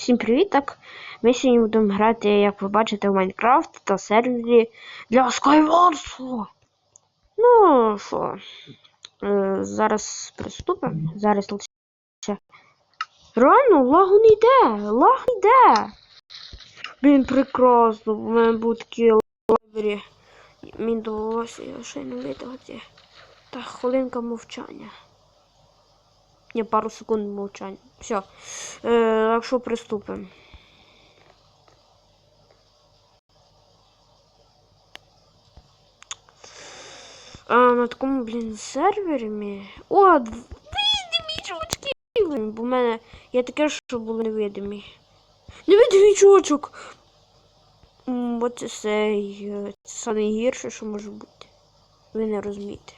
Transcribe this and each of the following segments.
Всім привіт! Так, ми сьогодні будемо грати, як ви бачите, в Майнкрафт та сервері для Skywars. Ну що, е, зараз приступимо. Зараз лише. Реально, лагу не йде! Лаг не йде! Блін, прекрасно, в мене був такий лайбері. Мені довелося його ще не видати. Та хвилинка мовчання. Ні, пару секунд мовчання. Все. Е, так що приступимо. А, на такому, блін, сервері ми. О, видимі чувачки! Бо в мене є таке, що були невидимі. Невидимий чувачок! Бо це е, це найгірше, що може бути. Ви не розумієте.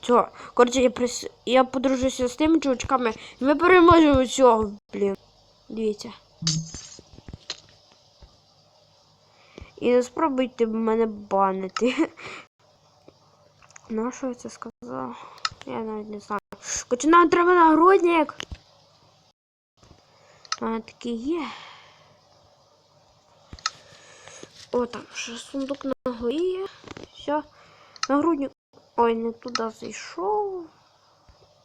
Цього. Коротше, я прис... я подружуся з тими чувачками. Ми переможемо цього, блін. Дивіться. І не спробуйте мене банити. Ну, що я це сказав? Я навіть не знаю. Коротше, нам треба нагрудник. Мене такий є. О, там ще сундук на горі. Все. Нагрудник. Ой, не туди зайшов.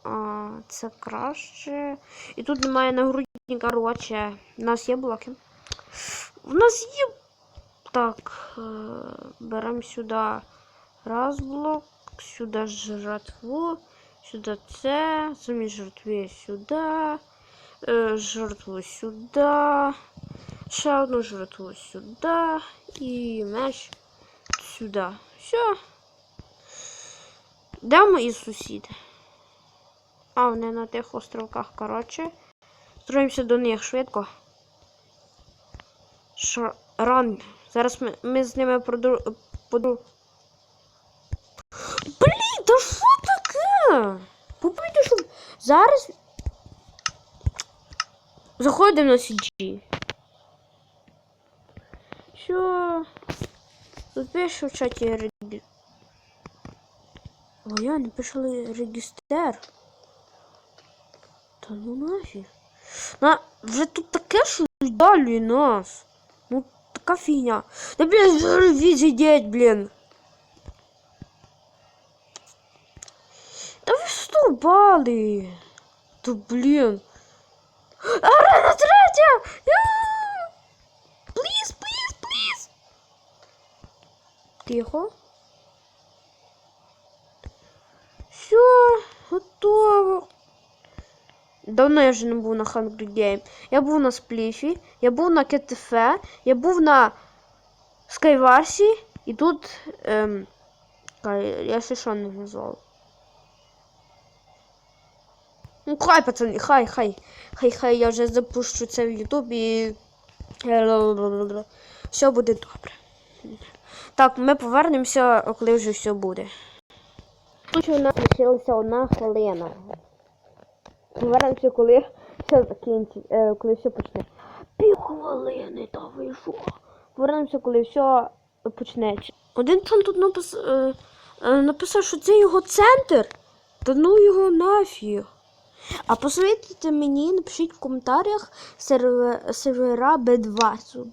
А, це краще. І тут немає нагрудника, короче. У нас є блоки. У нас є. Так, е, беремо сюди раз блок, сюди жратву, сюди це, самі жертви сюди, е, жертву сюди, ще одну жертву сюди і меч сюди. Все. Де мої сусіди? А, вони на тих островках, коротше. Строїмося до них швидко. Шо, ран. Зараз ми, ми з ними продру... подру... Блін, та що таке? Попийте, що... Зараз... Заходимо на CG. Що? Тут в чаті О, я написали регістр. Та ну нафіг. На, вже тут таке, що далі нас. Ну, така фігня. Да блін, відсидіть, блін. Та ви стовбали. Та блін. Арена третя! Пліз, пліз, пліз. Тихо. Все, готово. Давно я вже не був на Hungry Game. Я був на Спліфі, я був на КТФ, я був на Скайварсі і тут. Ем, я ще що не назвав. Ну, хай, пацани, хай, хай. Хай, хай, я вже запущу це в Ютуб і. Все буде добре. Так, ми повернемося, коли вже все буде. У нас лишилася одна хвилина. Повернемося, коли все закінчить, е, коли все почне. Пів хвилини та вийшло. Повернемося, коли все почнеться. Один там тут напис, е, е, написав, що це його центр. Та ну його нафіг. А посоветуйте мені, напишіть в коментарях серве- сервера Бедварсу.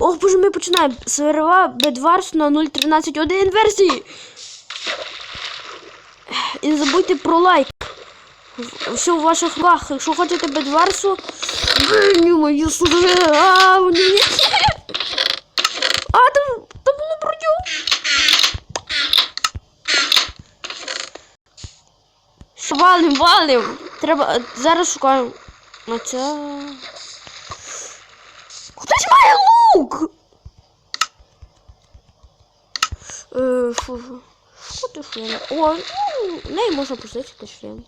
О, боже, ми починаємо. Сервера Бедварсу на 0.13.1 версії. І не забудьте про лайк. Все в ваших лах. Якщо хочете Бедварсу. Блін, мої суди. А, вони. А, там, там було броню. Що, Валим, валим. Треба. Зараз шукаємо. А це. Хтось має лук! Е, що ж? Що ти? О, ну, неї можна позичити шлем.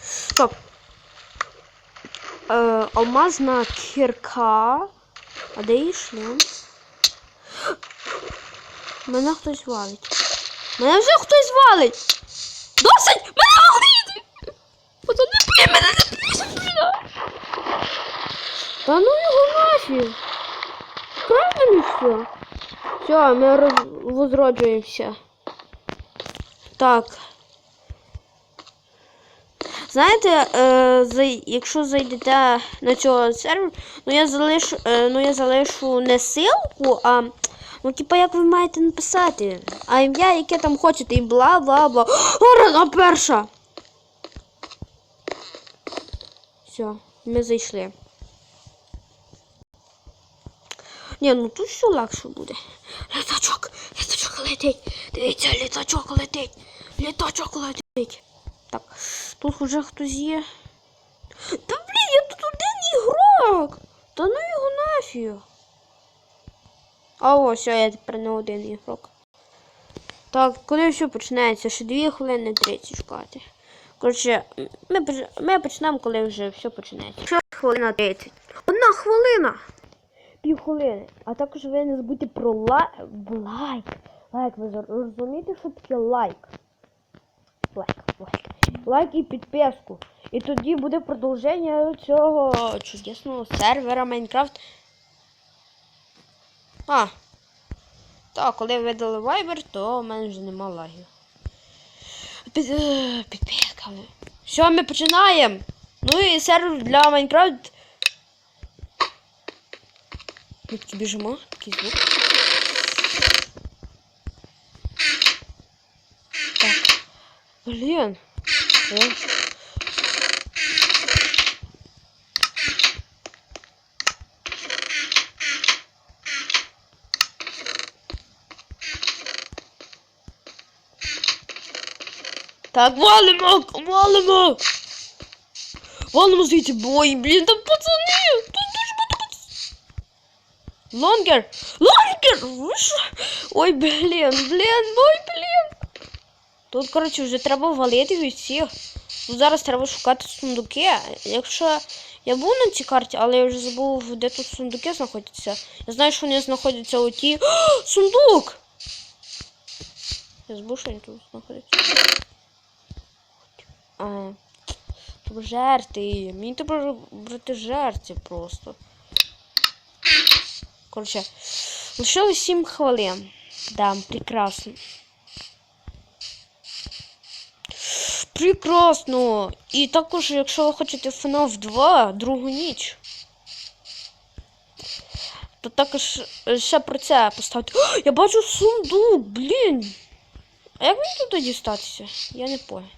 Стоп. Е, алмазна кірка. А де її шлем? Мене хтось валить. Мене вже хтось валить! Досить! Мене валить! Пацани, мене не пише, Та ну його! Правильно все? Все, ми роз... возроджуємося. Так. Знаєте, е, якщо зайдете на цього сервер, ну я залишу, е, ну я залишу не ссылку, а ну типа як ви маєте написати, а ім'я, яке там хочете, і бла бла бла. О, вона перша! Все, ми зайшли. Ні, ну тут все легше буде. Літачок, літачок летить. Дивіться, літачок летить. Літачок летить. Так, тут вже хтось є. Та блін, я тут один ігрок. Та ну його нафіг. А ось, я тепер не один ігрок. Так, коли все починається? Ще 2 хвилини 30 чекати. Коротше, ми, ми почнемо, коли вже все починається. Що хвилина 30? Одна хвилина! Пів хвилини. А також ви не забудьте про лайк. Лайк. Лайк, ви розумієте, що таке лайк? Лайк, лайк. Лайк і підписку. І тоді буде продовження цього чудесного сервера Майнкрафт. А. Так, коли видали Viber, то в мене вже нема лагів. Е, підписка. Все, ми починаємо. Ну і сервер для Майнкрафт. Таки біжимо, такий звук. Так. Блін. О. Так, валимо, валимо. Валимо звідси, бой, блін, там пацани. Тут дуже багато пацанів. Лонгер! Лонгер! Ой, блін, блін, ой, блін. Тут, коротше, вже треба валити від всіх. Зараз треба шукати сундуки. Якщо я був на цій карті, але я вже забув, де тут сундуки знаходяться. Я знаю, що вони знаходяться у ті. О, сундук! Я забув, що він тут знаходиться. А, жерти. Мені треба брати жерти просто. Коротше, лишилось 7 хвилин. Да, прекрасно. Прекрасно! І також, якщо ви хочете FNAF 2, другу ніч, то також е, ще про це поставте. О, я бачу сундук, блін! А як мені туди дістатися? Я не понял.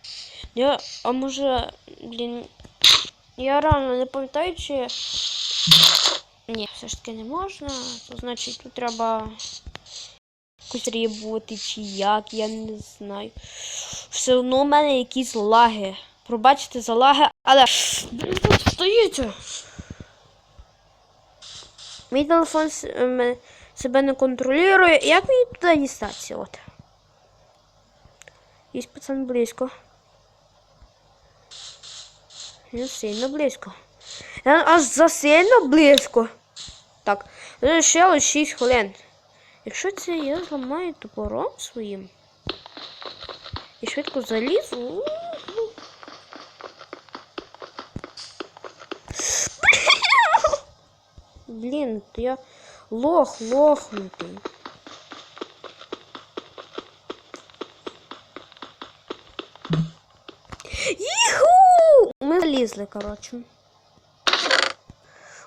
Я, а може, блін. Я реально не пам'ятаю, чи. Ні, все ж таки не можна. То значить тут треба якось рібувати чи як, я не знаю. Все одно у мене якісь лаги. Пробачте за лаги, але. Тут стоїть. Мій телефон е, себе не контролює. Як мені туди дістатися? От. Є пацан близько. Він сильно близько. Він аж засильно близько. Так, ну, ще ось 6 хвилин. Якщо це я зламаю топором своїм і швидко залізу. Блін, то я лох лохнутий. Їху! Ми залізли, коротше.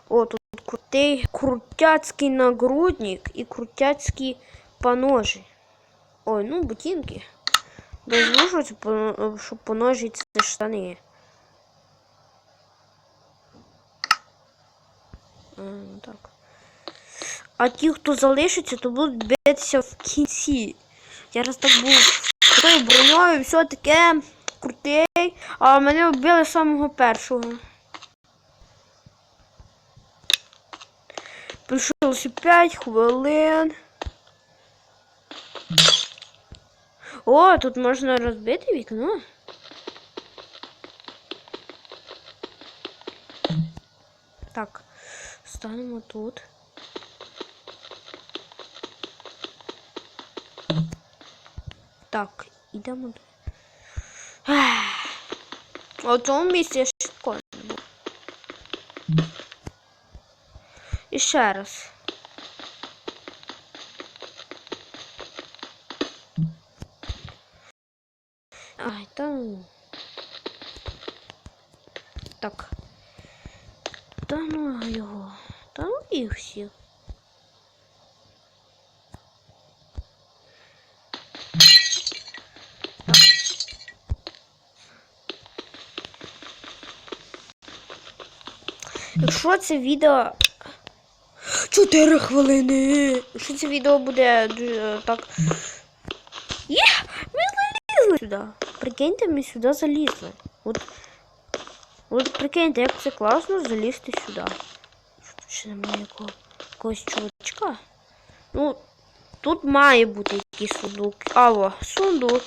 О, тут крутий крутяцький нагрудник і крутяцькі поножі. Ой, ну ботинки. Дозвужують, щоб поножити це штани. А, ну так. А ті, хто залишиться, то будуть битися в кінці. Я раз так був такою броньою, все таке крутий, а мене вбили з самого першого. Прийшлося 5 хвилин. О, тут можна розбити вікно. Так, станемо тут. Так, ідемо. до- Ех. А в цьому місці І раз. Ай, та ну. Так. Та ну його. Та ну їх всіх. Якщо це відео. Чотири хвилини. Якщо це відео буде дуже так. Є! Ми залізли сюди. Прикиньте, ми сюди залізли. От, от прикиньте, як це класно залізти сюди. Тут ще немає якого, якогось чувачка? Ну, тут має бути якийсь сундук. Алло, сундук.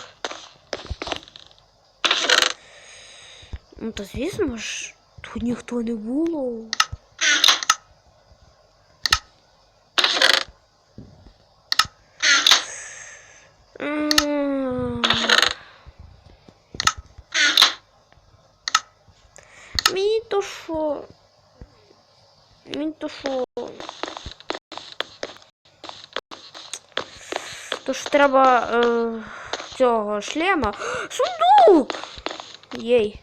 Ну, то звісно ж, тут ніхто не було. Мені то що? Мені то що? То ж треба е, цього шлема. Сундук! Єй.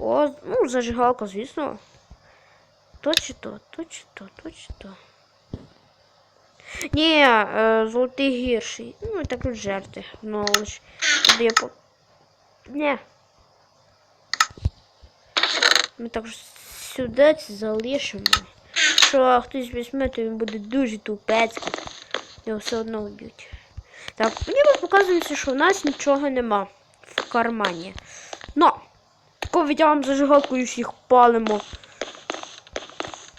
О, ну, зажигалка, звісно. То чи то, то чи то, то чи то. Ні, е, золотий гірший. Ну, і так от жерти. Ну, лиш. Туди я по... Ні. Ми так сюди це залишимо. Що хтось візьме, то він буде дуже тупецький. Його все одно вб'ють. Так, мені показується, що в нас нічого нема в кармані. Но, тако витягуємо зажигалку і всіх палимо.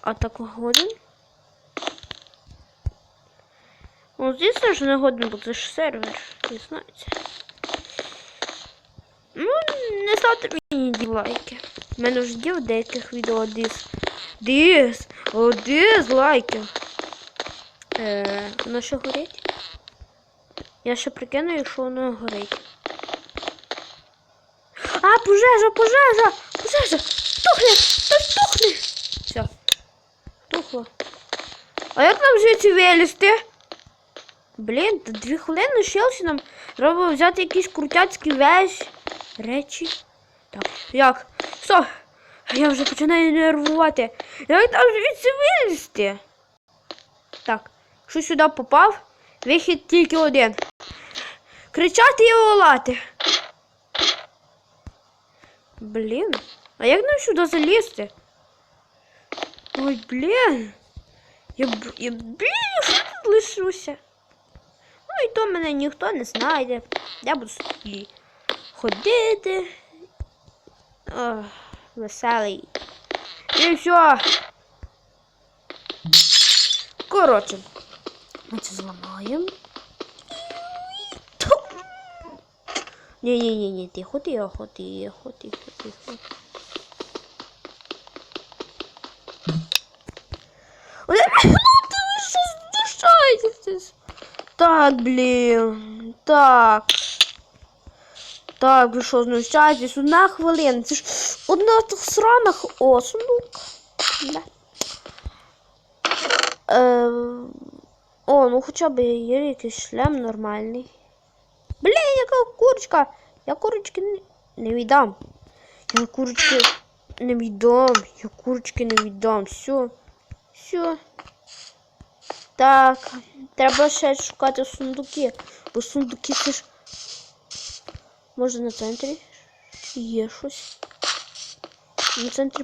А так годин? Ну, звісно ж не годен, бо це ж сервер, не знаєте. Ну, не ставте мені дізлайки. У мене вже в деяких відео дис. Дис! О, дис лайків. Е, воно ще горить? Я ще прикину, якщо воно горить. А, пожежа, пожежа! Пожежа! Тухне! Та тухне! Все. Тухло. А як нам звідси вилізти? Блін, дві хвилини лишилося нам. Треба взяти якісь крутяцькі весь речі. Так, як? Стоп! Я вже починаю нервувати. Як там звідси вилізти? Так, якщо сюди попав, вихід тільки один. Кричати і волати. Блін, а як нам сюди залізти? Ой, блін. Я, я блін, я що тут лишуся? Ну і то мене ніхто не знайде. Я буду собі ходити. Ох, веселий. І все. Коротше, ми це зламаємо. Ні-ні-ні, тихо, тихо, тихо, тихо, тихо. Ой, Ну ти ви що здушаєтесь? Так, блін. Так. Так, ви що знущаєтесь? Одна хвилина. Це ж одна тих сраних О. Да. Е, о, ну хоча б є якийсь шлем нормальний. Блін, яка курочка! Я курочки не, не віддам. Я курочки не віддам. Я курочки не віддам. Все. Все. Так, треба ще шукати сундуки. Бо сундуки це ж. Може на центрі? Є щось. На центрі